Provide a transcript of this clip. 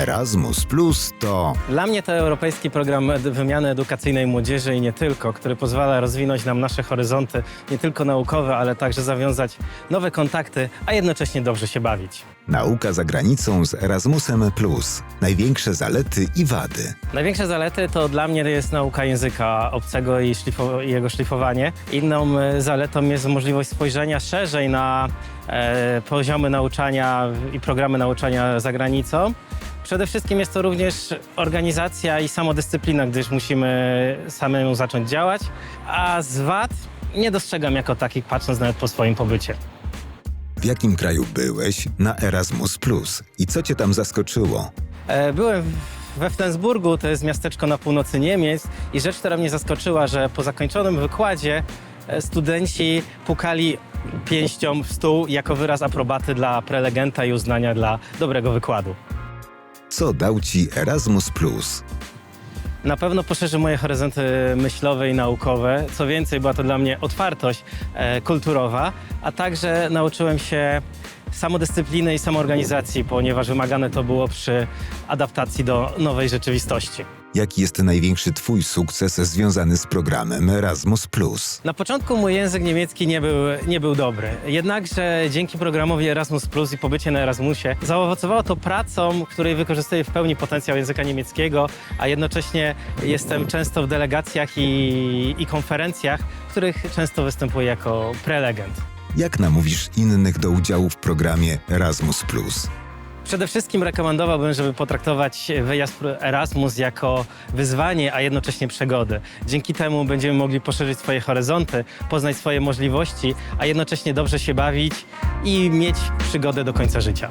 Erasmus Plus to Dla mnie to europejski program ed- wymiany edukacyjnej młodzieży i nie tylko, który pozwala rozwinąć nam nasze horyzonty, nie tylko naukowe, ale także zawiązać nowe kontakty, a jednocześnie dobrze się bawić. nauka za granicą z Erasmusem Plus. Największe zalety i wady. Największe zalety to dla mnie jest nauka języka obcego i, szlifo- i jego szlifowanie. Inną e, zaletą jest możliwość spojrzenia szerzej na e, poziomy nauczania i programy nauczania za granicą. Przede wszystkim jest to również organizacja i samodyscyplina, gdyż musimy samemu zacząć działać, a z wad nie dostrzegam jako takich, patrząc nawet po swoim pobycie. W jakim kraju byłeś na Erasmus Plus i co cię tam zaskoczyło? E, Byłem we Flensburgu, to jest miasteczko na północy Niemiec i rzecz, która mnie zaskoczyła, że po zakończonym wykładzie e, studenci pukali pięścią w stół jako wyraz aprobaty dla prelegenta i uznania dla dobrego wykładu. Co dał ci Erasmus? Na pewno poszerzy moje horyzonty myślowe i naukowe. Co więcej, była to dla mnie otwartość e, kulturowa, a także nauczyłem się samodyscypliny i samoorganizacji, ponieważ wymagane to było przy adaptacji do nowej rzeczywistości. Jaki jest największy twój sukces związany z programem Erasmus? Na początku mój język niemiecki nie był, nie był dobry. Jednakże dzięki programowi Erasmus Plus i pobycie na Erasmusie zaowocowało to pracą, której wykorzystuję w pełni potencjał języka niemieckiego, a jednocześnie jestem często w delegacjach i, i konferencjach, w których często występuję jako prelegent. Jak namówisz innych do udziału w programie Erasmus? Przede wszystkim rekomendowałbym, żeby potraktować wyjazd Erasmus jako wyzwanie, a jednocześnie przygodę. Dzięki temu będziemy mogli poszerzyć swoje horyzonty, poznać swoje możliwości, a jednocześnie dobrze się bawić i mieć przygodę do końca życia.